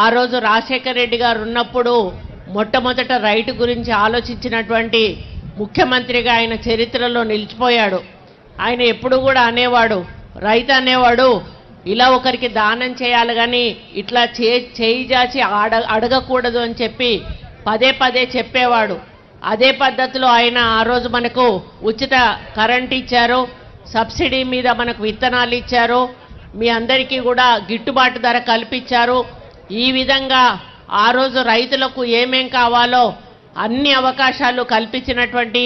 ఆ రోజు రాజశేఖర రెడ్డి గారు ఉన్నప్పుడు మొట్టమొదట రైట్ గురించి ఆలోచించినటువంటి ముఖ్యమంత్రిగా ఆయన చరిత్రలో నిలిచిపోయాడు. ఆయన ఎప్పుడు కూడా అనేవాడు రైతు అనేవాడు ఇలా ఒకరికి దానం చేయాలి కానీ ఇట్లా చే చేయి జాచి అడ అడగకూడదు అని చెప్పి పదే పదే చెప్పేవాడు. అదే పద్ధతిలో ఆయన ఆ రోజు మనకు ఉచిత కరెంట్ ఇచ్చారు సబ్సిడీ మీద మనకు విత్తనాలు ఇచ్చారు మీ అందరికీ కూడా గిట్టుబాటు ధర కల్పించారు. ఈ విధంగా ఆ రోజు రైతులకు ఏమేం కావాలో అన్ని అవకాశాలు కల్పించినటువంటి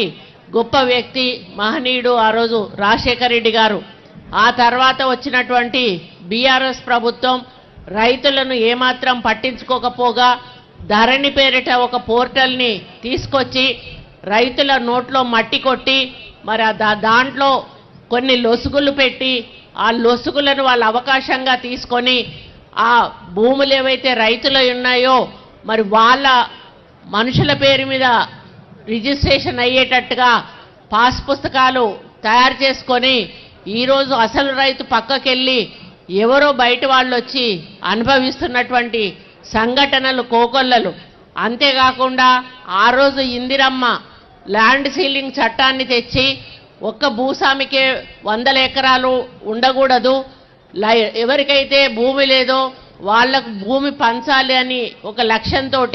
గొప్ప వ్యక్తి మహనీయుడు ఆ రోజు రాజశేఖర రెడ్డి గారు. ఆ తర్వాత వచ్చినటువంటి బీఆర్ఎస్ ప్రభుత్వం రైతులను ఏమాత్రం పట్టించుకోకపోగా ధరణి పేరిట ఒక పోర్టల్ని తీసుకొచ్చి రైతుల నోట్లో మట్టి కొట్టి మరి దా- దాంట్లో కొన్ని లొసుగులు పెట్టి ఆ లొసుగులను వాళ్ళ అవకాశంగా తీసుకొని ఆ భూములు ఏవైతే రైతులు ఉన్నాయో మరి వాళ్ళ మనుషుల పేరు మీద రిజిస్ట్రేషన్ అయ్యేటట్టుగా పాస్ పుస్తకాలు తయారు చేసుకొని ఈరోజు అసలు రైతు పక్కకెళ్ళి ఎవరో బయట వాళ్ళు వచ్చి అనుభవిస్తున్నటువంటి సంఘటనలు కోకొల్లలు. అంతేకాకుండా ఆ రోజు ఇందిరమ్మ ల్యాండ్ సీలింగ్ చట్టాన్ని తెచ్చి ఒక్క భూస్వామికే వందల ఎకరాలు ఉండకూడదు. ఎవరికైతే భూమి లేదో వాళ్ళకు భూమి పంచాలి అని ఒక లక్ష్యంతో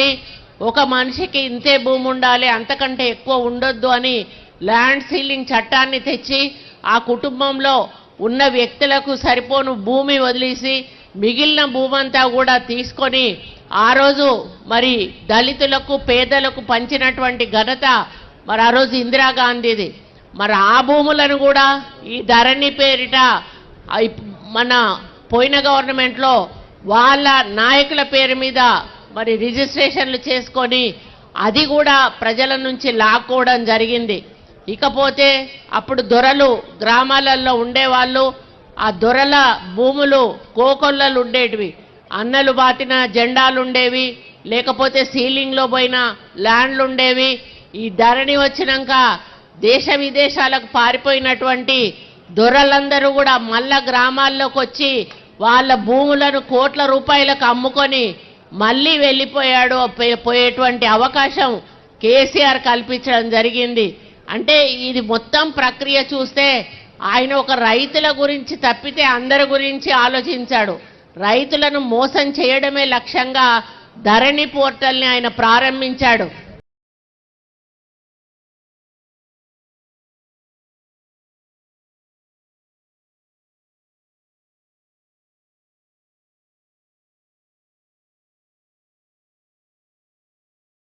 ఒక మనిషికి ఇంతే భూమి ఉండాలి అంతకంటే ఎక్కువ ఉండొద్దు అని ల్యాండ్ సీలింగ్ చట్టాన్ని తెచ్చి ఆ కుటుంబంలో ఉన్న వ్యక్తులకు సరిపోను భూమి వదిలేసి మిగిలిన భూమంతా కూడా తీసుకొని ఆ రోజు మరి దళితులకు పేదలకు పంచినటువంటి ఘనత మరి ఆ రోజు ఇందిరాగాంధీది. మరి ఆ భూములను కూడా ఈ ధరణి పేరిట మన పోయిన గవర్నమెంట్లో వాళ్ళ నాయకుల పేరు మీద మరి రిజిస్ట్రేషన్లు చేసుకొని అది కూడా ప్రజల నుంచి లాక్కోవడం జరిగింది. ఇకపోతే అప్పుడు దొరలు గ్రామాలలో ఉండేవాళ్ళు ఆ దొరల భూములు కోకొల్లలు ఉండేటివి. అన్నలు బాతిన జెండాలు ఉండేవి లేకపోతే సీలింగ్లో పోయిన ల్యాండ్లు ఉండేవి. ఈ ధరణి వచ్చినాక దేశ విదేశాలకు పారిపోయినటువంటి దొరలందరూ కూడా మళ్ళా గ్రామాల్లోకి వచ్చి వాళ్ళ భూములను కోట్ల రూపాయలకు అమ్ముకొని మళ్ళీ వెళ్ళిపోయాడు పోయేటువంటి అవకాశం కేసీఆర్ కల్పించడం జరిగింది. అంటే ఇది మొత్తం ప్రక్రియ చూస్తే ఆయన ఒక రైతుల గురించి తప్పితే అందరి గురించి ఆలోచించాడు. రైతులను మోసం చేయడమే లక్ష్యంగా ధరణి పోర్టల్ని ఆయన ప్రారంభించాడు.